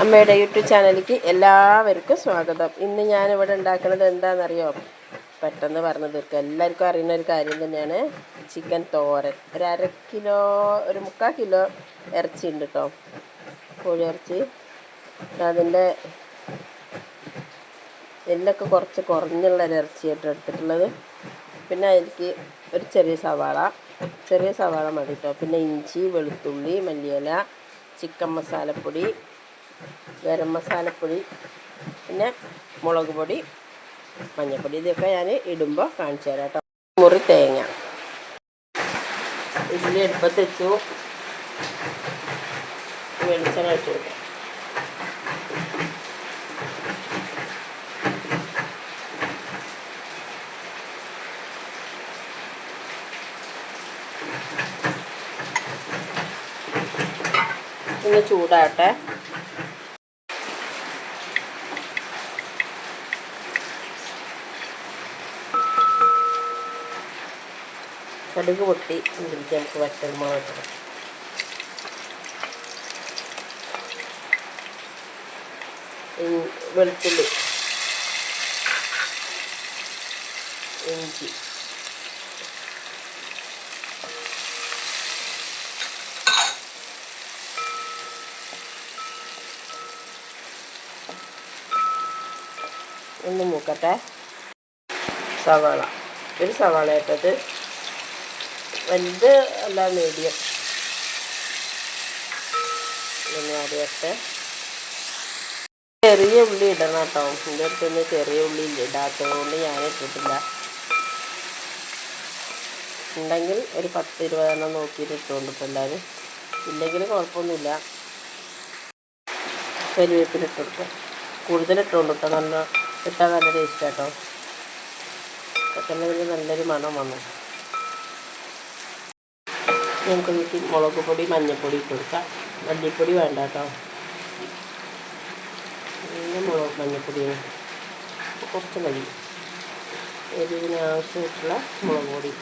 അമ്മയുടെ യൂട്യൂബ് ചാനലിലേക്ക് എല്ലാവർക്കും സ്വാഗതം. ഇന്ന് ഞാൻ ഇവിടെ ഉണ്ടാക്കുന്നത് എന്താണെന്നറിയോ? പെട്ടെന്ന് പറഞ്ഞു തീർക്കുക എല്ലാവർക്കും അറിയുന്ന ഒരു കാര്യം തന്നെയാണ് ചിക്കൻ തോരൻ. ഒരു അര കിലോ ഒരു മുക്കാൽ കിലോ ഇറച്ചി ഉണ്ട് കേട്ടോ കോഴി ഇറച്ചി. അതിന്റെ എല്ലൊക്കെ കുറച്ച് കുറഞ്ഞുള്ള ഒരു ഇറച്ചിയായിട്ട് എടുത്തിട്ടുള്ളത്. പിന്നെ അതിലേക്ക് ഒരു ചെറിയ സവാള. ചെറിയ സവാള മതി കേട്ടോ പിന്നെ ഇഞ്ചി വെളുത്തുള്ളി മല്ലിയില ചിക്കൻ മസാലപ്പൊടി ഗരം മസാലപ്പൊടി പിന്നെ മുളക് പൊടി മഞ്ഞൾപ്പൊടി ഇതൊക്കെ ഞാൻ ഇടുമ്പോൾ കാണിച്ചു തരാം കേട്ടോ. മുറി തേങ്ങ. ഇതിൽ എടുപ്പത്ത് വെച്ചു. വെളിച്ചെണ്ണ വെച്ചു കൊടുക്കാം. ഒന്ന് ചൂടാകട്ടെ. കടുക് പൊട്ടി ഇതിലേക്ക് നമുക്ക് വറ്റൽ മുളക് ഇടാം ഇൻ- വെളുത്തുള്ളി ഇഞ്ചി ഒന്ന് മൂക്കട്ടെ. സവാള ഒരു സവാള ഇട്ടത് വലുത് അല്ല മീഡിയം. പിന്നെ ആദ്യത്തെ ചെറിയ ഉള്ളി ഇടണം കേട്ടോ. എന്റെ അടുത്തൊന്നും ചെറിയ ഉള്ളി ഇടാത്തത് ഞാൻ ഇട്ടിട്ടില്ല. ഉണ്ടെങ്കിൽ ഒരു പത്ത് ഇരുപതെണ്ണം നോക്കിയിട്ട് ഇട്ടുകൊണ്ട് ഇപ്പോൾ എല്ലാവരും ഇല്ലെങ്കിൽ കുഴപ്പമൊന്നുമില്ല. കരിവേപ്പിന് ഇട്ട് കൂടുതൽ ഇട്ടുകൊണ്ട് കേട്ടോ നല്ല ഇട്ടാൽ നല്ല ടേസ്റ്റ് കേട്ടോ. പെട്ടെന്ന് നല്ലൊരു മണം വന്നു. നമുക്ക് ഇതിലേക്ക് മുളക് പൊടി മഞ്ഞൾപ്പൊടി ഇട്ട് കൊടുക്കാം. മല്ലിപ്പൊടി വേണ്ട കേട്ടോ. നല്ല മുളക് മഞ്ഞൾപ്പൊടിയാണ് കുറച്ച് മതി. എരിവിന് ആവശ്യമായിട്ടുള്ള മുളക് പൊടി.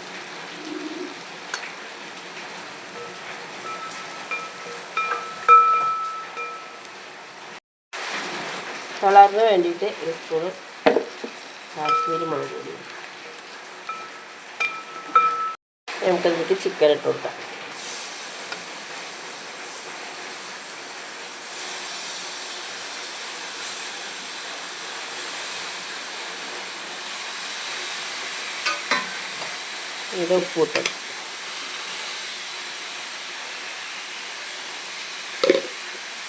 കളറിന് വേണ്ടിയിട്ട് ഒരു സ്പൂണ് കാശ്മീരി മുളക് പൊടി. നമുക്കതിലേക്ക് ചിക്കൻ ഇട്ട് കൊടുക്കാം. ഇത് ഉപ്പൂട്ടും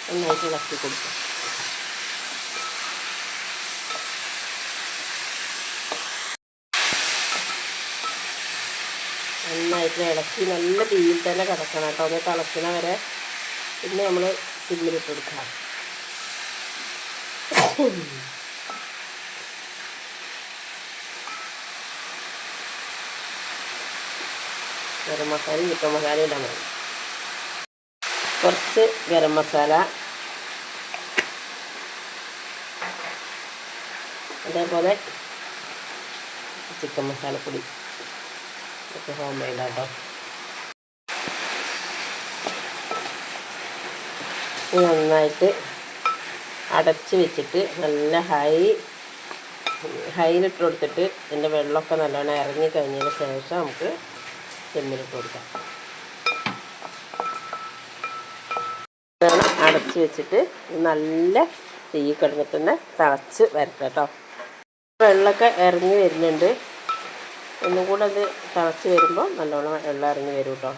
നന്നായിട്ട് ഇളക്കി കൊടുക്കാം. നന്നായിട്ട് ഇളക്കി നല്ല തീയിൽ തന്നെ കിടക്കണം കേട്ടോ. ഒന്ന് തിളക്കണ വരെ പിന്നെ നമ്മൾ സിമ്മിലിട്ട് കൊടുക്കണം ഗരം മസാലയും ചിക്കൻ മസാലയും ഇടാൻ മതി കുറച്ച് ഗരം മസാല. അതേപോലെ ചിക്കൻ മസാലപ്പൊടി ഒക്കെ ഹോം മെയ്ഡാട്ടോ നന്നായിട്ട് അടച്ച് വെച്ചിട്ട് നല്ല ഹൈ ഹൈയിലിട്ട് കൊടുത്തിട്ട് ഇതിന്റെ വെള്ളമൊക്കെ നല്ലോണം ഇറങ്ങി കഴിഞ്ഞതിന് ശേഷം നമുക്ക് ചെമ്മിലിട്ട് കൊടുക്കാം. അടച്ച് വെച്ചിട്ട് നല്ല തീ കിടന്നിട്ട് തന്നെ തിളച്ച് വരട്ടെ കേട്ടോ വെള്ളമൊക്കെ ഇറങ്ങി വരുന്നുണ്ട്. ഒന്നും കൂടെ അത് തിളച്ച് വരുമ്പോൾ നല്ലോണം വെള്ളം ഇറങ്ങി വരും കേട്ടോ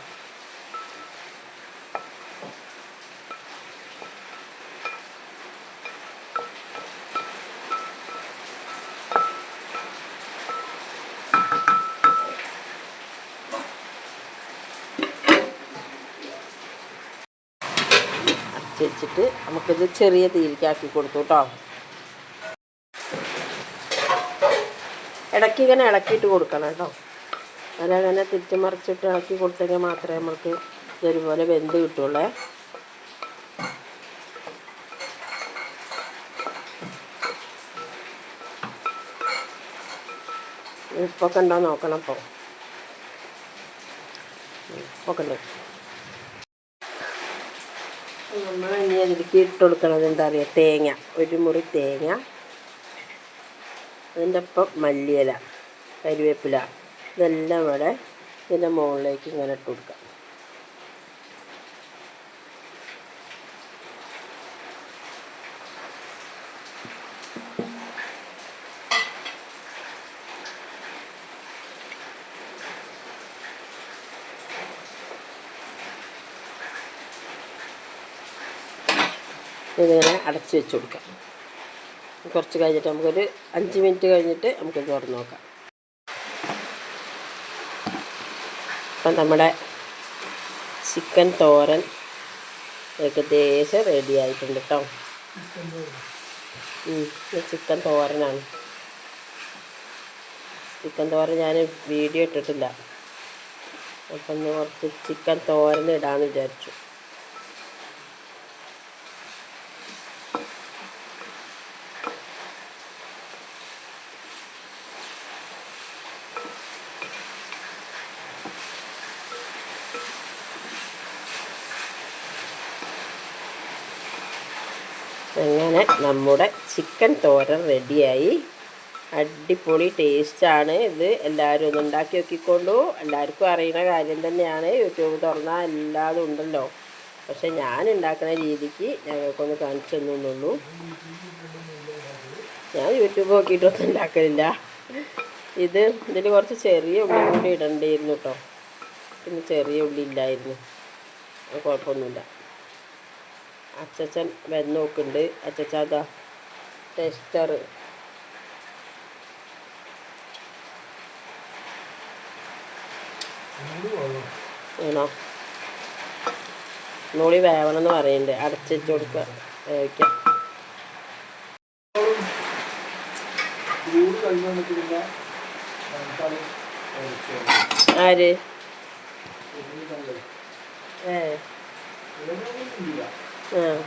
വെച്ചിട്ട് നമുക്കിത് ചെറിയ തീയിലേക്ക് ആക്കി കൊടുത്തു കേട്ടോ. ഇടയ്ക്ക് ഇങ്ങനെ ഇളക്കിയിട്ട് കൊടുക്കണം കേട്ടോ. അതിലങ്ങനെ തിരിച്ച് മറിച്ചിട്ട് ഇളക്കി കൊടുത്തെങ്കിൽ മാത്രമേ നമുക്ക് ഇതൊരുപോലെ വെന്ത് കിട്ടുള്ളേ. ഉപ്പൊക്കെ ഉണ്ടോ നോക്കണം അപ്പോൾ ഉപ്പൊക്കെ അതിലേക്ക് ഇതിലേക്ക് ഇട്ട് കൊടുക്കണത് എന്താ പറയുക തേങ്ങ. ഒരു മുറി തേങ്ങ. അതിന്റെ ഒപ്പം മല്ലിയില കരിവേപ്പില. ഇതെല്ലാം ഇവിടെ ഇതിന്റെ മുകളിലേക്ക് ഇങ്ങനെ ഇട്ട് കൊടുക്കാം ഇതിങ്ങനെ അടച്ച് വെച്ച് കൊടുക്കാം. കുറച്ച് കഴിഞ്ഞിട്ട് നമുക്കൊരു അഞ്ച് മിനിറ്റ് കഴിഞ്ഞിട്ട് നമുക്ക് തുറന്ന് നോക്കാം. അപ്പം നമ്മുടെ ചിക്കൻ തോരൻ ഏകദേശം റെഡി ആയിട്ടുണ്ട് കേട്ടോ ചിക്കൻ തോരനാണ്. ചിക്കൻ തോരൻ ഞാൻ വീഡിയോ ഇട്ടിട്ടില്ല. അപ്പം കുറച്ച് ചിക്കൻ തോരൻ ഇടാമെന്ന് വിചാരിച്ചു. അങ്ങനെ നമ്മുടെ ചിക്കൻ തോരൻ റെഡിയായി. അടിപൊളി ടേസ്റ്റാണ് ഇത്. എല്ലാവരും ഒന്ന് ഉണ്ടാക്കി നോക്കിക്കൊണ്ടു എല്ലാവർക്കും അറിയുന്ന കാര്യം തന്നെയാണ്. യൂട്യൂബ് തുറന്നാൽ എല്ലാതും ഉണ്ടല്ലോ. പക്ഷെ ഞാൻ ഉണ്ടാക്കുന്ന രീതിക്ക് ഞങ്ങൾക്കൊന്ന് കാണിച്ചു തന്നുള്ളൂ ഞാൻ യൂട്യൂബ് നോക്കിയിട്ടൊന്നും ഉണ്ടാക്കലില്ല. ഇത് ഇതിൽ കുറച്ച് ചെറിയ ഉള്ളി കൂടി ഇടേണ്ടിയിരുന്നു കേട്ടോ. പിന്നെ ചെറിയ ഉള്ളി ഇല്ലായിരുന്നു. കുഴപ്പമൊന്നുമില്ല. അച്ചച്ചൻ വന്ന് നോക്കുന്നുണ്ട് അച്ചച്ച അതാ ടെസ്റ്റർ ആണോ? നൂളി വേവണം എന്ന് പറയുന്നുണ്ട്. അടച്ചു കൊടുക്കുക. വേവിക്കാം ആര്? ഏ. 嗯。